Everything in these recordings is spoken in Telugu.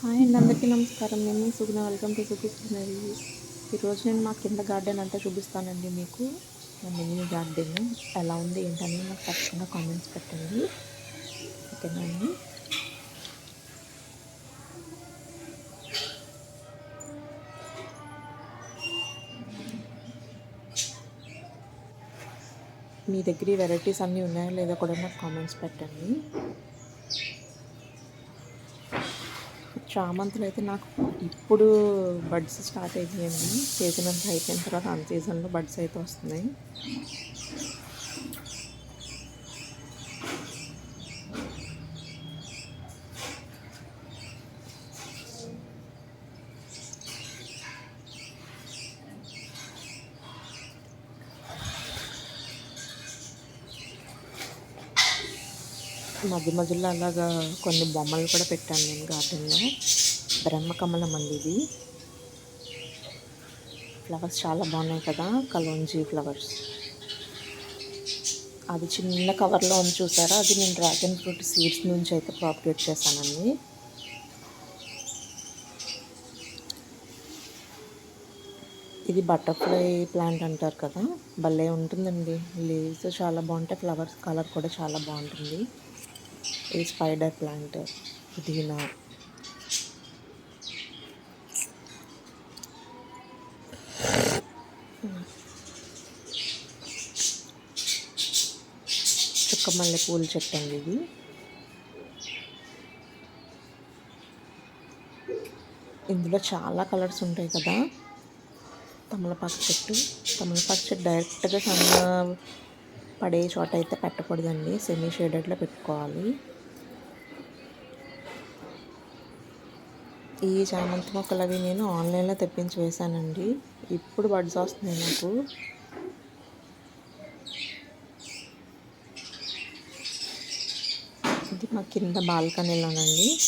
హాయ్ అండి అందరికీ నమస్కారం. నేను సుగుణ. వెల్కమ్ టు చూపిస్తున్నది ఈరోజు నేను మా కింద గార్డెన్ అంతా చూపిస్తానండి మీకు. మా మినీ గార్డెన్ ఎలా ఉంది ఏంటని నాకు తప్పకుండా కామెంట్స్ పెట్టండి. ఓకేనా అండి? మీ దగ్గర వెరైటీస్ అన్నీ ఉన్నాయో లేదో కూడా నాకు కామెంట్స్ పెట్టండి. చామంతులు అయితే నాకు ఇప్పుడు బడ్స్ స్టార్ట్ అయిపోయింది సీజన్ అంతా అయిపోయిన తర్వాత అన్ సీజన్లో బడ్స్ అయితే వస్తున్నాయి. మధ్య మధ్యలో అలాగా కొన్ని బొమ్మలు కూడా పెట్టాను నేను గార్డెన్లో. బ్రహ్మకమలం అండి ఇది. ఫ్లవర్స్ చాలా బాగున్నాయి కదా కలోంజీ ఫ్లవర్స్. అది చిన్న కవర్లో ఉంది చూసారా? అది నేను డ్రాగన్ ఫ్రూట్ సీడ్స్ నుంచి అయితే ప్రాపరేట్ చేశానండి. ఇది బటర్ఫ్లై ప్లాంట్ అంటారు కదా భలే ఉంటుందండి. లీవ్స్ చాలా బాగుంటాయి ఫ్లవర్స్ కలర్ కూడా చాలా బాగుంటుంది. ఈ స్పైడర్ ప్లాంట్ పుదీనా చుక్క మల్లె పూల చెట్టు అండి ఇది. ఇందులో చాలా కలర్స్ ఉంటాయి కదా. తమలపాకు చెట్టు. తమలపాకు చెట్టు డైరెక్ట్గా సన్న పడే చోట అయితే పెట్టకూడదండి. సెమీ షేడెడ్లో పెట్టుకోవాలి. ఈ చామంతి మొక్కలు అవి నేను ఆన్లైన్లో తెప్పించి వేశానండి. ఇప్పుడు బడ్స్ వస్తున్నాయి నాకు. ఇది మా కింద బాల్కనీలోనండి.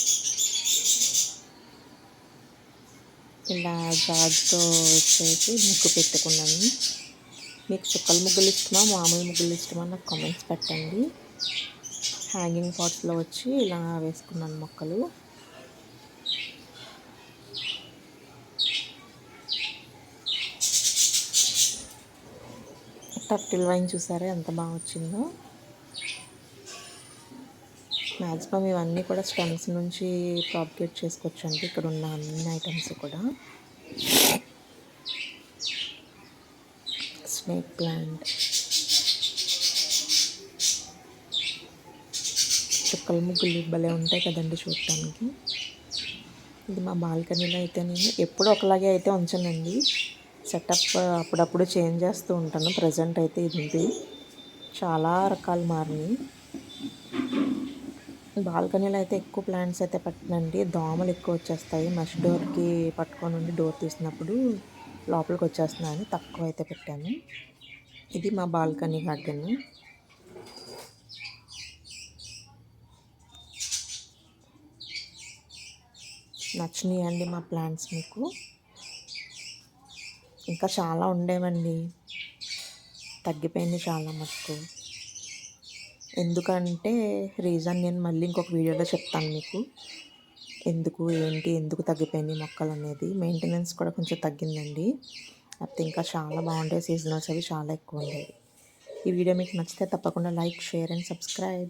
ఇలా జాడ్తో వచ్చేసి ముగ్గు పెట్టుకున్నాను. మీకు చుక్కల ముగ్గులు ఇష్టమా మామూలు ముగ్గులు ఇష్టమా నాకు కామెంట్స్ పెట్టండి. హ్యాంగింగ్ పాట్స్లో వచ్చి ఇలా వేసుకున్నాను మొక్కలు. టర్టిల్ వైన్ చూసారా? ఎంత బాగా వచ్చిందో. మ్యాక్సిమం ఇవన్నీ కూడా స్టెమ్స్ నుంచి ప్రాపగేట్ చేసుకోవచ్చండి. ఇక్కడ ఉన్న అన్ని ఐటమ్స్ కూడా. Snake plant. చుక్కల ముగ్గులు భలే ఉంటాయి కదండి చూడటానికి. ఇది మా బాల్కనీలో అయితే నేను ఎప్పుడు ఒకలాగే అయితే ఉంచానండి. సెటప్ అప్పుడప్పుడు చేంజ్ చేస్తూ ఉంటాను. ప్రజెంట్ అయితే ఇది ఉంది చాలా రకాలు మారినాయి. బాల్కనీలో అయితే ఎక్కువ ప్లాంట్స్ అయితే పెట్టనండి. దోమలు ఎక్కువ వచ్చేస్తాయి. మెష్ డోర్కి పట్టుకొని ఉండి డోర్ తీసినప్పుడు లోపలికి వచ్చేస్తున్నాయని తక్కువ అయితే పెట్టాను. ఇది మా బాల్కనీ గార్డెన్. నచ్చినాయండి మా ప్లాంట్స్ మీకు. ఇంకా చాలా ఉండేవండి. తగ్గిపోయింది చాలా మటుకు. ఎందుకంటే రీజన్ నేను మళ్ళీ ఇంకొక వీడియోలో చెప్తాను మీకు. ఎందుకు ఏంటి ఎందుకు తగ్గిపోయింది మొక్కలు అనేది. మెయింటెనెన్స్ కూడా కొంచెం తగ్గిందండి. లేకపోతే ఇంకా చాలా బాగుంటాయి సీజనల్స్ అవి చాలా ఎక్కువ ఉండేవి. ఈ వీడియో మీకు నచ్చితే తప్పకుండా లైక్ షేర్ అండ్ సబ్స్క్రైబ్.